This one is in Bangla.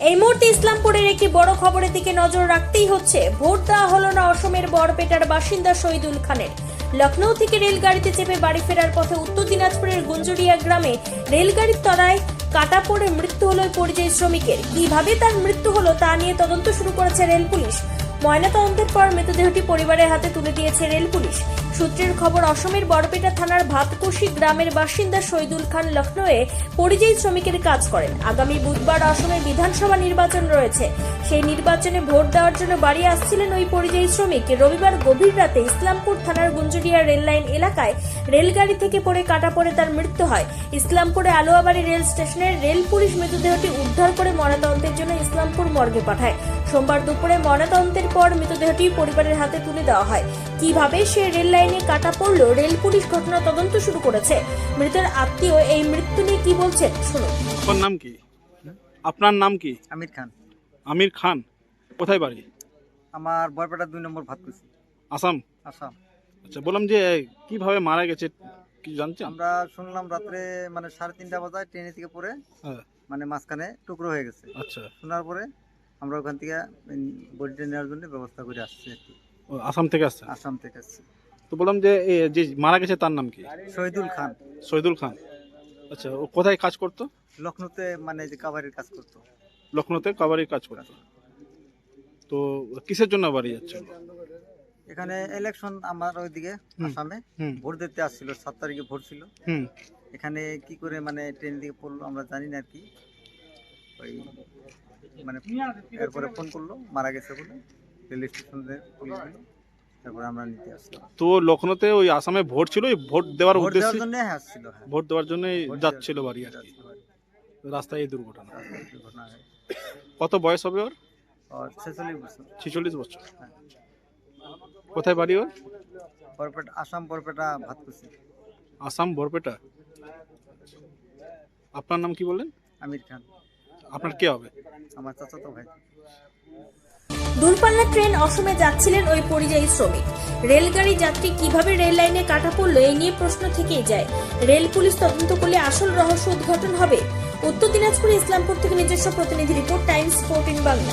এই মুহূর্তে ইসলামপুরের একটি বড় খবরের দিকে নজর রাখতেই হচ্ছে। ভোট দেওয়া হল না অসমের বরপেটার বাসিন্দা শহীদুল খানের। লখনৌ থেকে রেলগাড়িতে চেপে বাড়ি ফেরার পথে উত্তর দিনাজপুরের গুঞ্জুরিয়া গ্রামে রেলগাড়ির তলায় কাটা পড়ে মৃত্যু হল পরিযায়ী শ্রমিকের। কীভাবে তার মৃত্যু হলো তা নিয়ে তদন্ত শুরু করেছে রেল পুলিশ। ময়নাতদন্তের পর মৃতদেহটি পরিবারের হাতে তুলে দিয়েছে রেল পুলিশ। সূত্রের খবর, অসমের বড়পেটা থানার ভাতকুশি গ্রামের বাসিন্দা শহীদুল খান লখনৌয়ে পরিযায়ী শ্রমিকের কাজ করেন। আগামী বুধবার অসমের বিধানসভা নির্বাচন রয়েছে। সেই নির্বাচনে ভোট দেওয়ার জন্য বাড়ি আসছিলেন ওই পরিযায়ী শ্রমিক। রবিবার গভীর রাতে ইসলামপুর থানার গুঞ্জুরিয়া রেললাইন এলাকায় রেলগাড়ি থেকে পড়ে কাটা পড়ে তার মৃত্যু হয়। ইসলামপুরে আলোয়াবাড়ি রেল স্টেশনের রেল পুলিশ মৃতদেহটি উদ্ধার করে ময়নাতদন্তের জন্য ইসলামপুর মর্গে পাঠায়। সোমবার দুপুরে ময়নাতদন্তের পর মৃতদেহটি পরিবারের হাতে তুলে দেওয়া হয়। কীভাবে সে রেল লাইনে কাটা পড়ল রেল পুলিশ ঘটনা তদন্ত শুরু করেছে। মৃতের আত্মীয় এই মৃত্যু নিয়ে কি বলছেন? শুনুন। আপনার নাম কি? আপনার নাম কি? আমির খান। আমির খান কোথায় বাড়ি? আমার বরপেটা দুই নম্বর ভাতকুচি আসাম? আসাম। আচ্ছা বললাম যে কীভাবে মারা গেছে কি জানছেন? আমরা শুনলাম রাত্রে মানে সাড়ে তিনটা বাজায় ট্রেনে থেকে পড়ে হ্যাঁ। মানে মাঝখানে টুকরো হয়ে গেছে। আচ্ছা। শোনার পরে আমরা ওখান থেকে বডিটা নেওয়ার জন্য ব্যবস্থা করে আসছি আর কি। ও, আসাম থেকে আসছে আসাম থেকে আসছি। তো বললাম যে এ, যে মারা গেছে তার নাম কি? শহীদুল খান। শহীদুল খান। আচ্ছা ও কোথায় কাজ করতো? লখনৌতে মানে যে কাবারির কাজ করতো। লখনৌতে কাবারির কাজ করতো। তো কিসের জন্য বাড়ি যাচ্ছে এখানে ইলেকশন আমার ওইদিকে হুম। আসামে। হুম। ভোট দিতে আসছিল সাত তারিখে ভোট ছিল। হুম। এখানে কি করে মানে ট্রেন দিকে পড়ল আমরা জানি না আর কি। ওই মানে এরপরে ফোন করল মারা গেছে বলে রেল স্টেশনে পুলিশ দিল তারপরে আমরা নিতে আসলাম। তো লখনৌতে ওই আসামে ভোট ছিল ওই ভোট দেওয়ার ভোট দেওয়ার উদ্দেশ্যে? জন্য আসছিল হ্যাঁ। ভোট দেওয়ার জন্যই ভোট যাচ্ছিল বাড়ি আর কি। রাস্তায় এই দুর্ঘটনা। দুর্ঘটনা কত বয়স হবে ওর? ছেচল্লিশ বছর। ছেচল্লিশ বছর। হ্যাঁ। কোথায় বাড়ি ওর? বরপেটা আসাম বরপেটা ভাতকুচি। আসাম বরপেটা। আপনার নাম কি বললেন? আমির খান। আপনার কে হবে? আমার চাচাতো ভাই। দূরপাল্লা ট্রেন অসমে যাচ্ছিলেন ওই পরিযায়ী শ্রমিক। রেলগাড়ি যাত্রী কীভাবে রেল লাইনে কাটা পড়ল এই নিয়ে প্রশ্ন থেকেই যায়। রেল পুলিশ তদন্ত করলে আসল রহস্য উদ্ঘাটন হবে। উত্তর দিনাজপুর ইসলামপুর থেকে নিজস্ব প্রতিনিধি রিপোর্ট টাইমস ফোরটিন বাংলা।